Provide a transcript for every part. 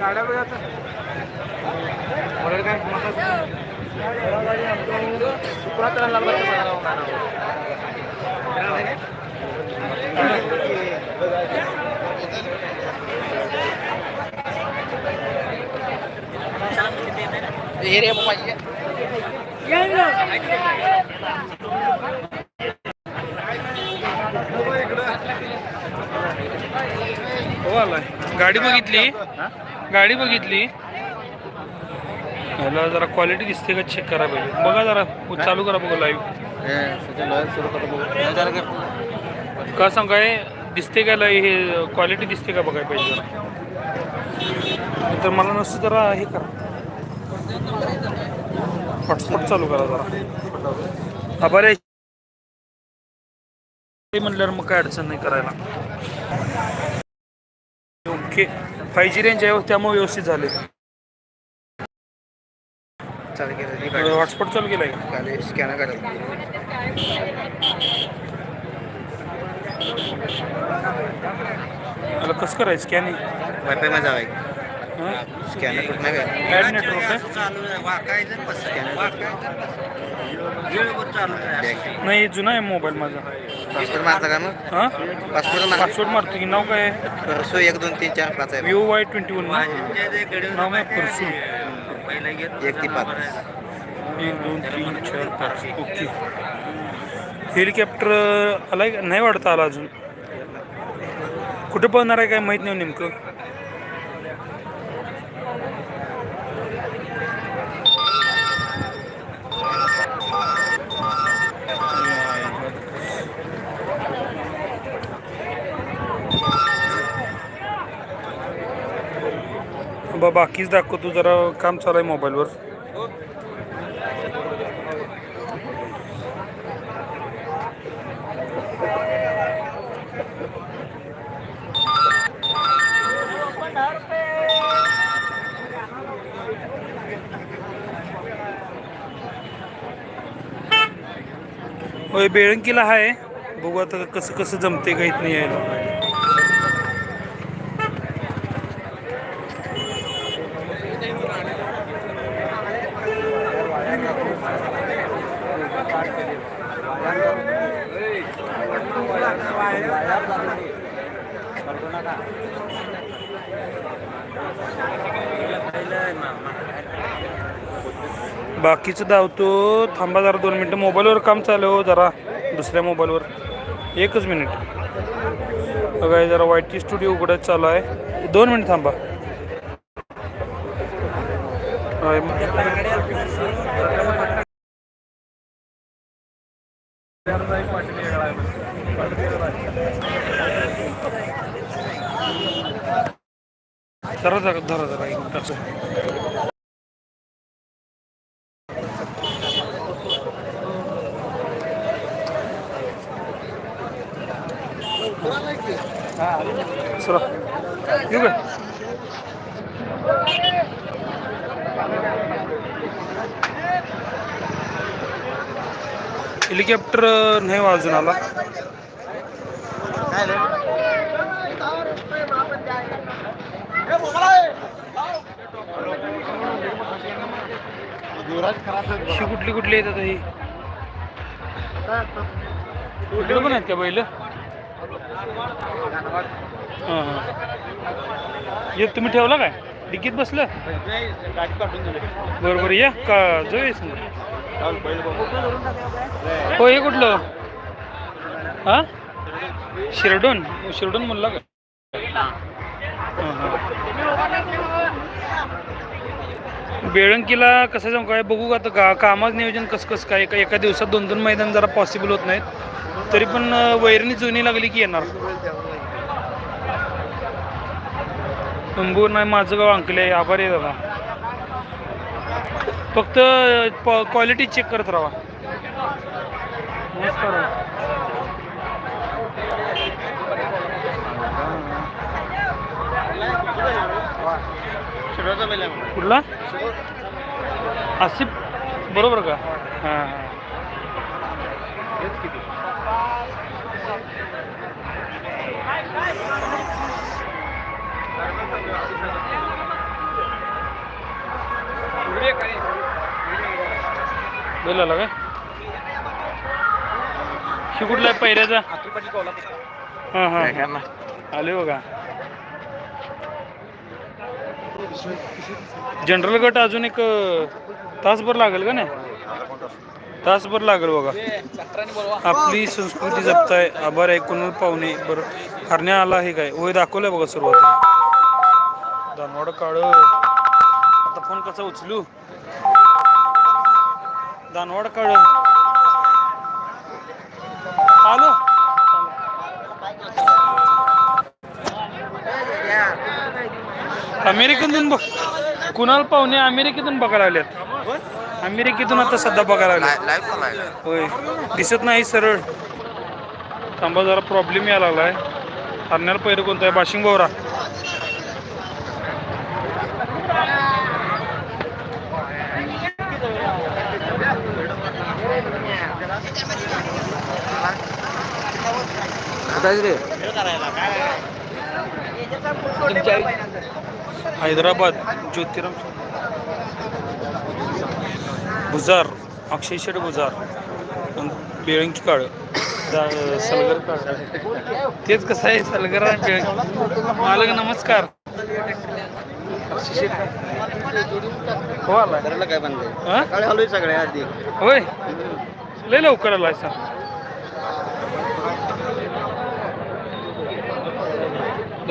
गाड्या बघा आता. हो आलाय. गाडी बघितली. गाडी बघितली. ह्याला जरा क्वालिटी दिसते का चेक करा पाहिजे बघा जरा चालू करा बघा लाईव्ह का? सांगाय दिसते का लाई हे क्वालिटी दिसते का बघायला पाहिजे जरा? तर मला नसतं जरा हे करा. हॉटस्पॉट चालू करा जरा. आभार आहे. म्हणल्यावर मग काय अडचण नाही करायला. ओके. फाय जी रेंज आहे त्यामुळे व्यवस्थित झाले. चालू केलं हॉटस्पॉट चालू केलाय. काले स्कॅनर करायला कसं करायचं? स्कॅनिंग वायफाय माझा आहे स्कॅनर कुठं नाही काय नाही जुना आहे मोबाईल माझा. पासपोर्ट मारता का मग? हां? पासपोर्ट मारा. पासवर्ड मारतो की नाव काय आहे? परसो एक दोन तीन चार पाच आहे विवो वाय ट्वेंटी वन नाव आहे परसू. एक ती पाच. एक दोन तीन चार पाच. ओके. हेलिकॉप्टर आलाय का? नाही वाटतं आला अजून. कुठे पळणार आहे काय माहीत नाही नेमकं. बा बाकीच दाखव तू जरा काम चालू आहे मोबाईलवर. होय बेळंकीला आहे बघू आता कसं कसं जमते काहीत नाही यायला. बाकीचं धावतो. थांबा जरा दोन मिनटं. मोबाईलवर काम चालू आहे हो जरा. दुसऱ्या मोबाईलवर. एकच मिनिट. बघा जरा वाय टी स्टुडिओ उघडत चालू आहे. दोन मिनिट थांबा. होय. जरा जरा धरा जरा एक मिनिट असं चला येऊ का हेलिकॉप्टर नाही वाजून आला. ही कुठली कुठली येतात ही? इकडे पण आहेत का बैल? हां. हां एक तुम्ही ठेवला काय? डिक्कीत बसलं? बरोबर या. का जो समजा हो हे कुठलं? हां? शिरडून. शिरडून म्हणला का? बेळंकीला कसं जाऊ काय बघू आता का कामाचं नियोजन कसं कसं काय? एका दिवसात दोन दोन मैदान जरा पॉसिबल होत नाहीत. तरी पण वैरणी जुनी लागली की येणार? अंबूर नाही माझं गाव अंकले आहे. आभारी आहे दादा. फक्त क्वालिटी चेक करत राहा. नमस्कार कुठला? आसिफ. बरोबर का? हां हां. बोलायला का शी कुठला पहिऱ्याचा हा आले बघा. जनरल गट अजून एक तासभर लागेल का नाही? तासभर लागेल बघा. आपली संस्कृती जपताय आभार ऐकून पाहुणे बरं. हरण्या आला हे काय? वय दाखवलंय बघा सुरुवात दानवाड काळ. आता फोन कसा उचलू? दानवाड काळ. आलो. अमेरिकेतून बघ. कुणाल पाहुणे अमेरिकेतून बघायला आल्यात अमेरिकेतून आता सध्या बघायला आले होय. दिसत नाही सरळ. थांबा जरा प्रॉब्लेम यायला लागलाय. हरण्याला पहिलं कोणतं आहे? बाशिंग बोवरा. हैदराबाद ज्योतिराम बुजार अक्षय शेठ बुजार अन बेळंकी काळ. दा- सलगर काळ. तेच कसं आहे सलगर आणि बेळंकी. मालक नमस्कार. हो आला काय हा? सगळ्या आधी. होय. लय लवकर आला असा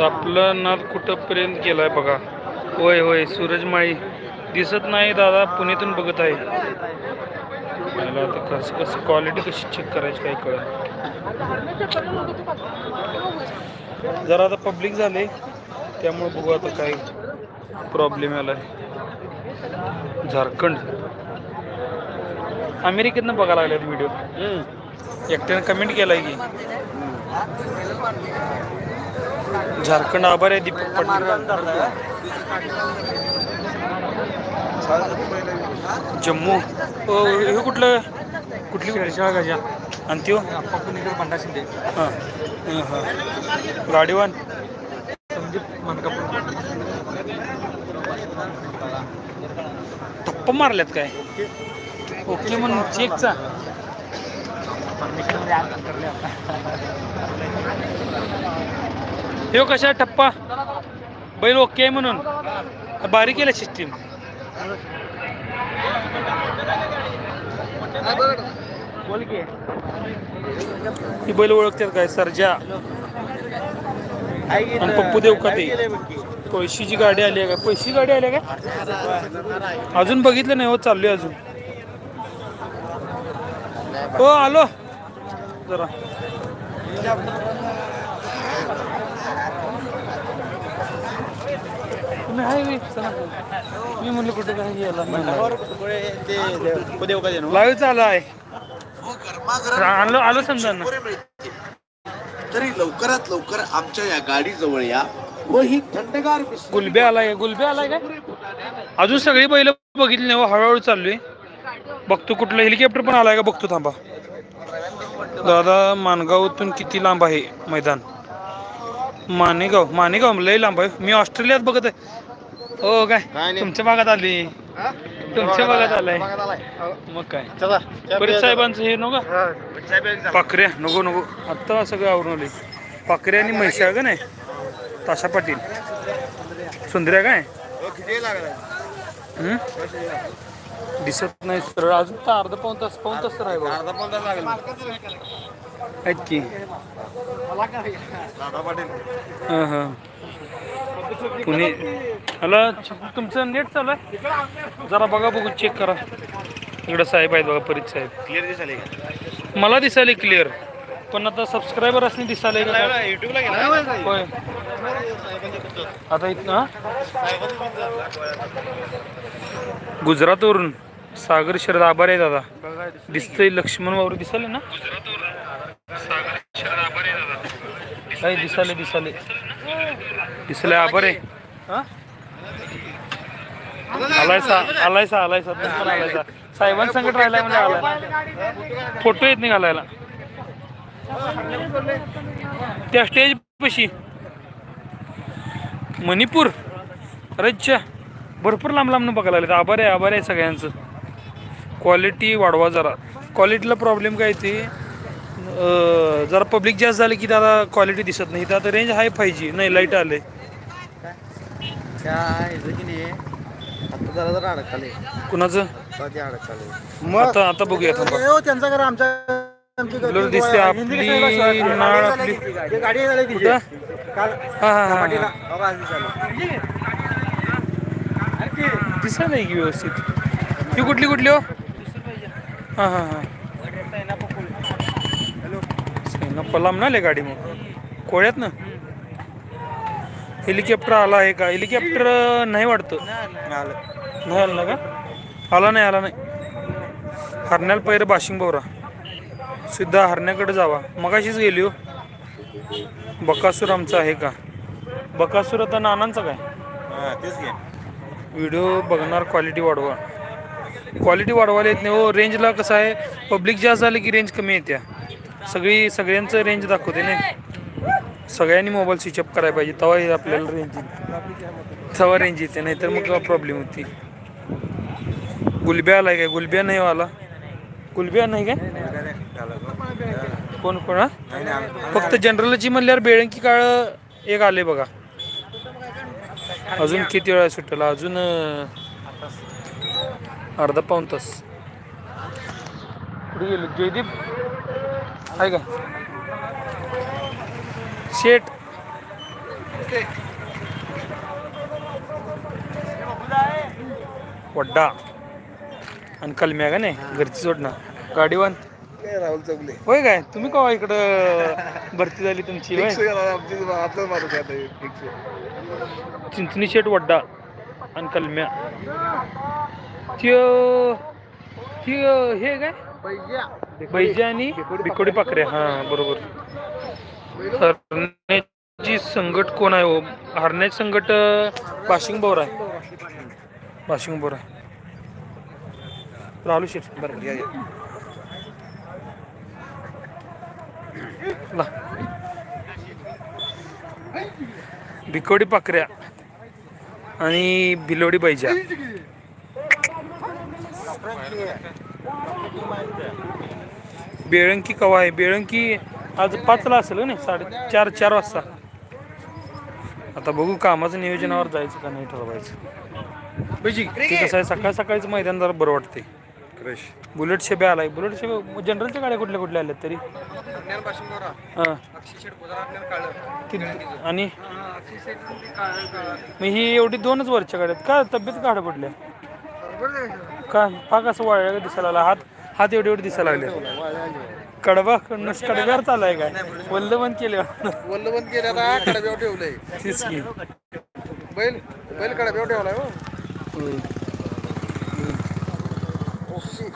आपलं नाद कुठंपर्यंत गेलाय बघा. होय होय सूरजमाळी दिसत नाही दादा पुण्यातून बघत आहे. मला आता कसं कसं क्वालिटी कशी चेक करायची काय कळ जरा आता पब्लिक झाले त्यामुळे बघू आता काय प्रॉब्लेम आलाय झारखंड. अमेरिकेतनं बघायला लागल्यात व्हिडिओ एकट्यानं कमेंट केलाय की. झारखंड आभार आहे दीपक पाटील. जम्मू. ओ, हे कुठलं? कुठली? आणि त्यो? बंडा शिंदे. हां. हां, हां. गाडीवान? संदीप मनकापूर. टप्पा मारल्यात काय? ओके म्हणून चेकचा. देव कशा टप्पा? बैल ओके आहे म्हणून. बारीक केलं सिस्टीम ही बैल ओळखतात काय? सरजा. आणि पप्पू देव का ते पैशीची गाडी आली आहे का? पैशी गाडी आली आहे का? अजून बघितलं नाही हो चाललोय अजून. हो आलो. जरा. मी म्हणलं कुठे काय का लाईव्ह चालू आहे. आलो आलो समजा तरी लवकरात लवकर आमच्या या गाडी जवळ या व ही थंडगार गुलबे आलाय गुलबे आलाय काय अजून सगळी बैल बघितली नाही हो, हळूहळू चाललोय बघतो कुठलं हेलिकॉप्टर पण आलाय का? बघतो थांबा. दादा मानगावतून किती लांब आहे मैदान? मानेगाव मानेगाव लय लांब आहे. मी ऑस्ट्रेलियात बघत आहे. हो काय? तुमच्या भागात आली. तुमच्या भागात आलाय. मग काय? परीत साहेबांचं हे नको. पाखऱ्या नको नको. आत्ता सगळं आवरून आले. पाखऱ्या आणि म्हैशाळ का नाही? ताशा पाटील. सुंदर्या काय? हम्म? दिसत नाही सरळ. अजून तर अर्धा पाऊन तास पाऊन तास तर आहे बघा. आहेत की. हां हां. पुणे हॅलो तुमचं नेट चालू आहे? जरा बघा बघू चेक करा. इकडं साहेब आहेत बघा परीत साहेब. क्लिअर दिसाले मला दिसायले क्लिअर पण आता सबस्क्रायबर असणे गेला. होय. आता इथं गुजरातवरून सागर शरद आभार आहे दादा. दिसतंय लक्ष्मण वावर. दिसाले ना? काय दिसाले दिसाले. दिसले हा? आलायसा आलायसा आलायसा पण आलायसा. साहेबांसंकट राहिलाय म्हणजे आलाय. फोटो येत नाही घालायला. त्या स्टेज पशी. मणिपूर. राज्य भरपूर लांब लांब बघायला लागले आभार आहे आभार आहे सगळ्यांचं. क्वालिटी वाढवा जरा. क्वालिटीला प्रॉब्लेम काय ते? जरा पब्लिक जास्त झाले की दादा क्वालिटी दिसत नाही. तर आता रेंज आहे फाय जी नाही लाइट आले त्या ह्याचं की नाही? आता जरा जरा अडकाले. कुणाचं? कधी अडकाले? आता आता बघूया थांबा. त्यांचं घर आमच्या आपल्याला दिसते आपली नाळ आपली. गाडी झाली कुठं? काल हा हा हा. पाठीला हा बघा, आज दिसायला. दिसत नाही की व्यवस्थित. ही कुठली कुठली हो? हां हां हां. ना पलाम ना ले गाडी मग. कोळ्यात ना? हेलिकॉप्टर आला आहे का? हेलिकॉप्टर नाही वाटतं. आलं. नाही आला का? आला नाही आला नाही. हरण्याला पहिलं बाशिंग बोरा. सिद्धा हरण्याकडे जावा. मगाशीच गेली हो. बकासूर आमचा आहे का? बकासूर आता नानांचा काय? हा, तेच घे व्हिडिओ बघणार क्वालिटी वाढवा. क्वालिटी वाढवायला येत नाही हो. रेंजला कसं आहे? पब्लिक जास्त झाली की रेंज कमी येत्या. सगळी सगळ्यांचं रेंज दाखवते नाही. सगळ्यांनी मोबाईल स्विच अप करायला पाहिजे. तेव्हा आपल्याला रेंज येते तेव्हा रेंज येते नाहीतर मग प्रॉब्लेम होती. गुलब्या आलाय काय? गुलब्या नाही हो आला. गुलब्या नाही काय? कोण कोण फक्त जनरलची म्हणल्यावर बेळंकी काळ एक आले बघा. अजून किती वेळा सुटला? अजून अर्धा पाऊन तास. गेलो. जयदीप. आहे का? शेट वड्डा. आणि कलम्या का नाही? घरची सोडणार गाडीवान. काय राहुल चौगले? होय काय? तुम्ही कवा इकडं भरती झाली तुमची? होय. आपलं माणूस आहे आता हे, आहे. चिंचणी शेट वड्डा आणि कलम्या. त्यो त्यो हे काय? बैजे. आणि बिकोडी पाखरे हा बरोबर. हरण्याची संघट कोण आहे हो? हरण्याची संकट बाशिंग बोर आहे. बाशिंग बोर आहे. राहुल शेट बरं या, बिकोडी पाखऱ्या आणि भिलोडी पाहिजे बेळंकी कवा आहे? बेळंकी आज पाचला असेल नाही? साडे चार चार वाजता. आता बघू कामाचं नियोजनावर जायचं का नाही ठरवायचं. ते कसं आहे सकाळ सकाळीच मैदान जरा बरं वाटते क्रश बुलेट शेबे आलाय. बुलेट शेबे जनरलच्या गाड्या कुठल्या कुठल्या आल्यात तरी? हां. आणि? मग ही एवढी दोनच वरच्या गाड्यात का तब्येत काढ पडल्या? का? पाक असं वाळल्या दिसायला हात हात एवढे एवढे दिसायला लागले. कडबा कडनस कडब्यावर चालाय काय? वल्ल बंद केले वल्ल बंद केल्याला कडब्यावर ठेवलंय. तीच की. बैल बैल कडब्यावर ठेवलाय हो.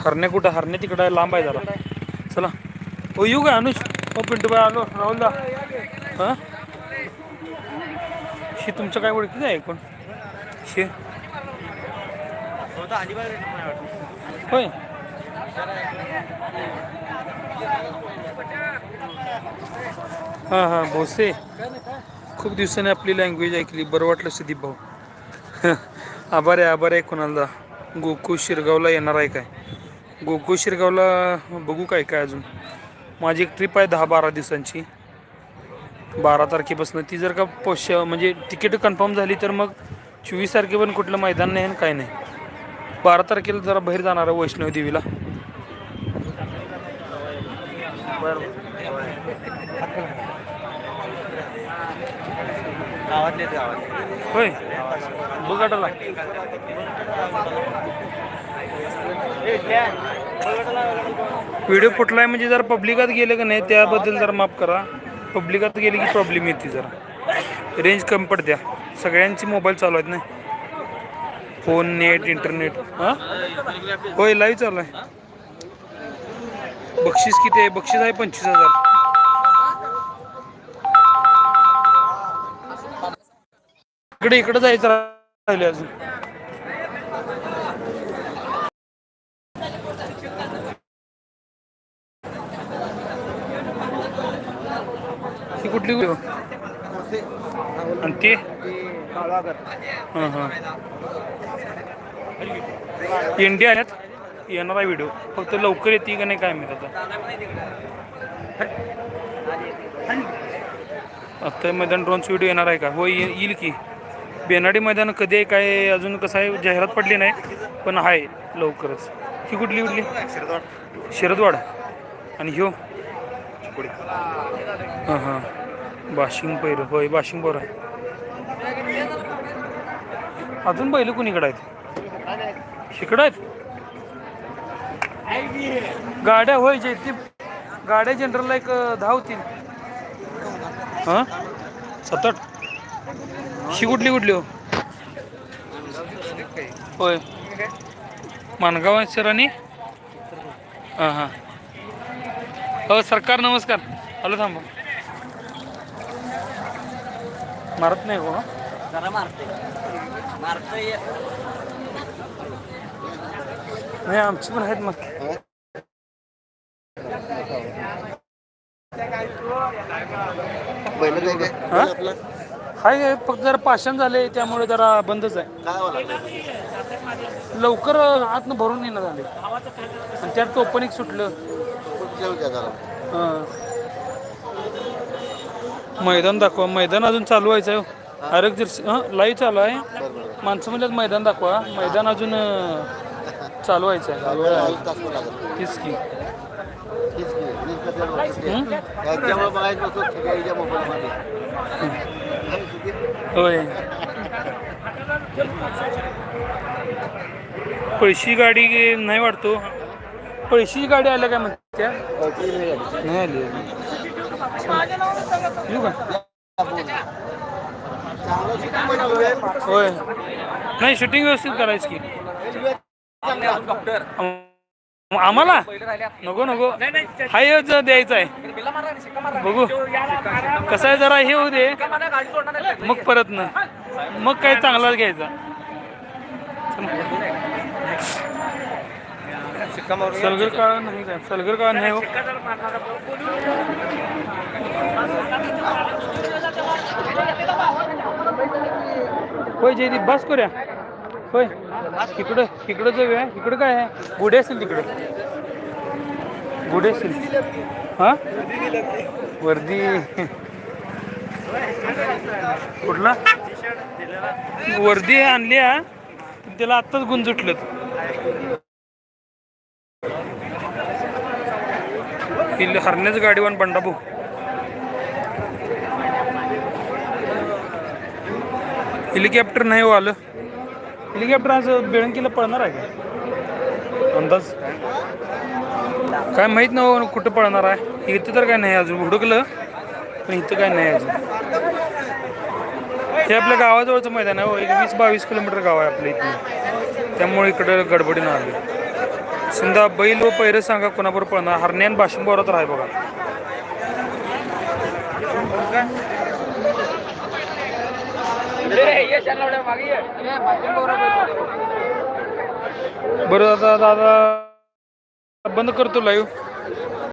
हरणे कुठं? हरणे तिकडं आहे, लांब आहे जरा. चला. ओ येऊ का अनुज ओ पिंटू बाय आलो. राहुल दा. हां? हे तुमचं काय ओळखीचं आहे कोण? शे. होय. हां हां भोसे. खूप दिवसांनी आपली लँग्वेज ऐकली. बरं वाटलं सुदीप भाऊ. आभार आहे आभार आहे कोणाला. गोकू शिरगावला येणार आहे काय? गोकू शिरगावला बघू काय काय अजून. माझी एक ट्रिप आहे दहा बारा दिवसांची. बारा तारखेपासून. ती जर का पोश म्हणजे तिकीट कन्फर्म झाली तर मग चोवीस तारखेपर्यंत कुठलं मैदान नाही आणि काय नाही. बारा तारखेला जरा बाहेर जाणार आहे वैष्णव गावातले गावातले. होय. बघाटाला व्हिडिओ फुटलाय म्हणजे जर पब्लिकात गेलं का नाही त्याबद्दल जरा माफ करा. पब्लिकात गेले की प्रॉब्लेम येते जरा. रेंज कमी पडत्या सगळ्यांची मोबाईल चालू आहेत ना. फोन नेट इंटरनेट हां? होय लाईव्ह चालू आहे. बक्षीस किती आहे? बक्षीस आहे पंचवीस हजार. इकडे इकडे जायचं राहिले अजून. ती कुठली आणि ते? हां हां. इंडिया आल्यात येणार आहे व्हिडिओ. फक्त लवकर येते का नाही काय माहीत आता. आता मैदान ड्रोनचा व्हिडिओ येणार आहे का? हो येईल की. बेनाडी मैदान कधी आहे काय अजून कसं आहे जाहिरात पडली नाही पण आहे लवकरच. ही कुठली कुठली? शिरदवाड. आणि ह्यो? हां हां. बाशिंग पैर. होय बाशिंग बोर आहे. अजून बैल कुणीकडे आहेत? इकडं आहेत? गाड्या होय जे ती गाड्या जनरलला एक दहा होतील. हां? सात आठ ही कुठली कुठली हो? होय. मानगाव सर आणि? हां हां. हो सरकार नमस्कार. हॅलो थांबा. मारत नाही हो. जरा मारते मारते नाही आमची पण आहेत मग पहिलं काय काय हा? हाय. फक्त जरा पाषाण झाले त्यामुळे जरा बंदच आहे. लवकर आतनं भरून येणं झाले आणि त्यात टोपण एक सुटलं. हां. मैदान दाखवा. मैदान अजून चालू व्हायचं आहे आरोग्य जर्सी हां लाईव्ह चालू आहे. माणसं म्हणल्यात मैदान दाखवा. मैदान अजून चालू व्हायचं आहे. तीच की. होय. पैशी गाडी नाही वाटतो पैशी गाडी आल्या काय म्हणत्या? नाही आली. येऊ का? होय. नाही शूटिंग व्यवस्थित करायची की. डॉक्टर आम्हाला? नको नको. हाय द्यायचा आहे. बघू. कसं आहे जरा हे होऊ दे. मग परत ना. मग काय चांगलाच घ्यायचा. सलगर काळ नाही सलगर काळ नाही हो. होय जयदीप बस करूया. होय. इकडं इकडं जाऊया इकडं काय आहे? गुढे असेल तिकडं. गुढे असेल. हां? वर्दी. कुठला? वर्दी आणली हा. त्याला आत्ताच गुंजुटलं हरण्याच गाडीवान बंडाभाऊ हेलिकॉप्टर नाही हो आलं. हेलिकॉप्टर आज बेळंकीला पळणार आहे का? अंदाज? काय माहीत नाही कुठं पळणार आहे. इथं तर काय नाही अजून हुडकलं पण इथं काय नाही अजून. हे आपल्या गावाजवळचं मैदान आहे हो एक वीस बावीस किलोमीटर गाव आहे आपल्या इथून त्यामुळे इकडं गडबडीनं आली समजा बैल व पैरं सांगा कोणाबरोबर पळणार. हरण्यान भाषण तर आहे बघा. बरं दादा दादा बंद करतो लाईव्ह